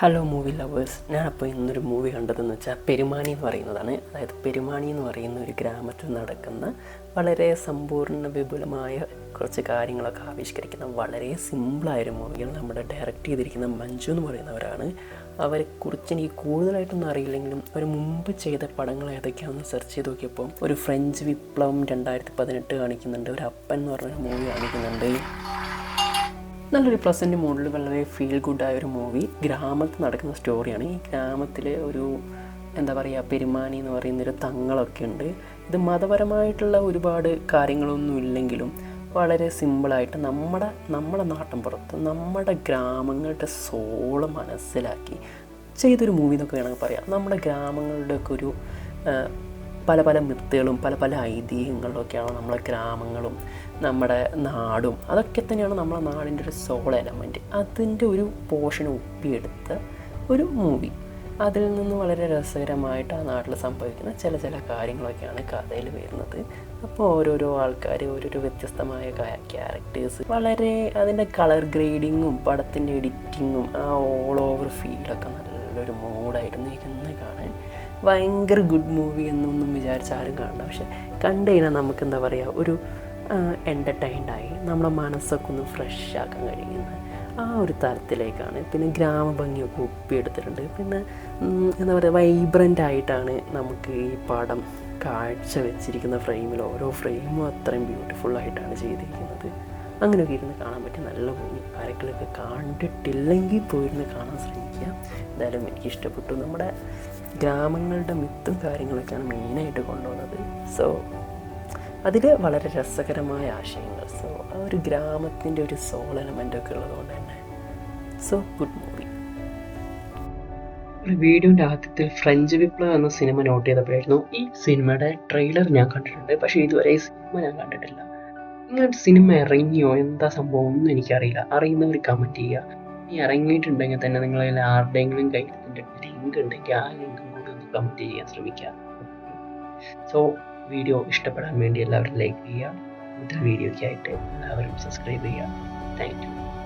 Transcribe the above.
Hello movie lovers ഞാനപ്പോൾ ഇന്നൊരു movie കണ്ടതെന്ന് വെച്ചാൽ പെരുമാണി എന്ന് പറയുന്നതാണ്. അതായത് പെരുമാണി എന്ന് പറയുന്ന ഒരു ഗ്രാമത്തിൽ നടക്കുന്ന വളരെ സമ്പൂർണ വിപുലമായ കുറച്ച് കാര്യങ്ങളൊക്കെ ആവിഷ്കരിക്കുന്ന വളരെ സിമ്പിളായൊരു മൂവിയാണ് നമ്മുടെ ഡയറക്റ്റ് ചെയ്തിരിക്കുന്ന മഞ്ജു എന്ന് പറയുന്നവരാണ് അവരെക്കുറിച്ച് എനിക്ക് കൂടുതലായിട്ടൊന്നും അറിയില്ലെങ്കിലും അവർ മുമ്പ് ചെയ്ത പടങ്ങൾ ഏതൊക്കെയാണെന്ന് സെർച്ച് ചെയ്ത് നോക്കിയപ്പോൾ ഒരു ഫ്രഞ്ച് വിപ്ലവം രണ്ടായിരത്തി പതിനെട്ട് കാണിക്കുന്നുണ്ട്. ഒരു അപ്പൻ എന്ന് പറഞ്ഞൊരു മൂവി കാണിക്കുന്നുണ്ട്. നല്ലൊരു പ്ലസന്റ് മോഡിൽ വളരെ ഫീൽ ഗുഡായ ഒരു മൂവി ഗ്രാമത്തിൽ നടക്കുന്ന സ്റ്റോറിയാണ് ഈ ഗ്രാമത്തിലെ ഒരു എന്താ പറയുക പെരുമാനി എന്ന് പറയുന്നൊരു തങ്ങളൊക്കെ ഉണ്ട്. ഇത് മതപരമായിട്ടുള്ള ഒരുപാട് കാര്യങ്ങളൊന്നും ഇല്ലെങ്കിലും വളരെ സിമ്പിളായിട്ട് നമ്മുടെ നമ്മുടെ നാട്ടിൻപുറത്ത് നമ്മുടെ ഗ്രാമങ്ങളുടെ സോൾ മനസ്സിലാക്കി ചെയ്തൊരു മൂവി എന്നൊക്കെ വേണമെങ്കിൽ പറയാം. നമ്മുടെ ഗ്രാമങ്ങളുടെയൊക്കെ ഒരു പല പല മിത്തുകളും പല പല ഐതിഹ്യങ്ങളൊക്കെയാണ് നമ്മളെ ഗ്രാമങ്ങളും നമ്മുടെ നാടും. അതൊക്കെ തന്നെയാണ് നമ്മളെ നാടിന്റെ ഒരു സോൾ എലമെന്റ് അതിന്റെ ഒരു പോർഷൻ ഒപ്പിയെടുത്ത ഒരു മൂവി അതിൽ നിന്ന് വളരെ രസകരമായിട്ട് ആ നാട്ടിൽ സംഭവിക്കുന്ന ചില ചില കാര്യങ്ങളൊക്കെയാണ് കഥയിൽ വരുന്നത്. അപ്പോൾ ഓരോരോ ആൾക്കാർ ഓരോരോ വ്യത്യസ്തമായ ക്യാരക്ടേഴ്സ് വളരെ അതിന്റെ കളർ ഗ്രേഡിങ്ങും പടത്തിന്റെ എഡിറ്റിങ്ങും ആ ഓൾ ഓവർ ഫീലൊക്കെ നല്ലൊരു മൂഡായിരുന്നു ഇരുന്ന് കാണാൻ ഭയങ്കര ഗുഡ് മൂവി എന്നൊന്നും വിചാരിച്ച ആരും കാണണ്ട. പക്ഷെ കണ്ടു കഴിഞ്ഞാൽ നമുക്ക് എന്താ പറയുക ഒരു എന്റർടൈൻഡായി നമ്മുടെ മനസ്സൊക്കെ ഒന്ന് ഫ്രഷ് ആക്കാൻ കഴിയുന്ന ആ ഒരു തരത്തിലേക്കാണ്. പിന്നെ ഗ്രാമഭംഗിയൊക്കെ ഒപ്പിയെടുത്തിട്ടുണ്ട്. പിന്നെ എന്താ പറയുക വൈബ്രന്റ് ആയിട്ടാണ് നമുക്ക് ഈ പടം കാഴ്ച വെച്ചിരിക്കുന്ന ഫ്രെയിമിൽ ഓരോ ഫ്രെയിമും അത്രയും ബ്യൂട്ടിഫുള്ളായിട്ടാണ് ചെയ്തിരിക്കുന്നത്. അങ്ങനെയൊക്കെ ഇരുന്ന് കാണാൻ പറ്റിയ നല്ല മൂവി ആരെങ്കിലൊക്കെ കണ്ടിട്ടില്ലെങ്കിൽ പോയിരുന്ന് കാണാൻ ശ്രമിക്കുക. എന്തായാലും എനിക്ക് ഇഷ്ടപ്പെട്ടു നമ്മുടെ ഗ്രാമങ്ങളുടെ മിത്തും കാര്യങ്ങളൊക്കെയാണ് മെയിനായിട്ട് കൊണ്ടുവന്നത്. സോ അതിൽ വളരെ രസകരമായ ആശയങ്ങൾ. സോ ആ ഒരു ഗ്രാമത്തിന്റെ ഒരു സോൾ എലമെന്റൊക്കെ ഉള്ളതുകൊണ്ട് തന്നെ. സോ ഗുഡ് മൂവി വീഡിയോന്റെ ആദ്യത്തിൽ ഫ്രഞ്ച് വിപ്ലവം എന്ന സിനിമ നോട്ട് ചെയ്തപ്പോഴായിരുന്നു ഈ സിനിമയുടെ ട്രെയിലർ ഞാൻ കണ്ടിട്ടുണ്ട്. പക്ഷേ ഇതുവരെ ഈ സിനിമ ഞാൻ കണ്ടിട്ടില്ല. ഇങ്ങനൊരു സിനിമ ഇറങ്ങിയോ? എന്താ സംഭവം? ഒന്നും എനിക്കറിയില്ല. അറിയുന്നവർ കമന്റ് ചെയ്യുക. ഇനി ഇറങ്ങിയിട്ടുണ്ടെങ്കിൽ തന്നെ നിങ്ങളിൽ ആരുടെയെങ്കിലും കയ്യിൽ ലിങ്ക് ഉണ്ടെങ്കിൽ ആ ലിങ്കും കൂടി ഒന്ന് കമന്റ് ചെയ്യാൻ ശ്രമിക്കുക. സോ വീഡിയോ ഇഷ്ടപ്പെടാൻ വേണ്ടി എല്ലാവരും ലൈക്ക് ചെയ്യുക. കൂടുതൽ വീഡിയോയ്ക്കായിട്ട് എല്ലാവരും സബ്സ്ക്രൈബ് ചെയ്യുക. Thank you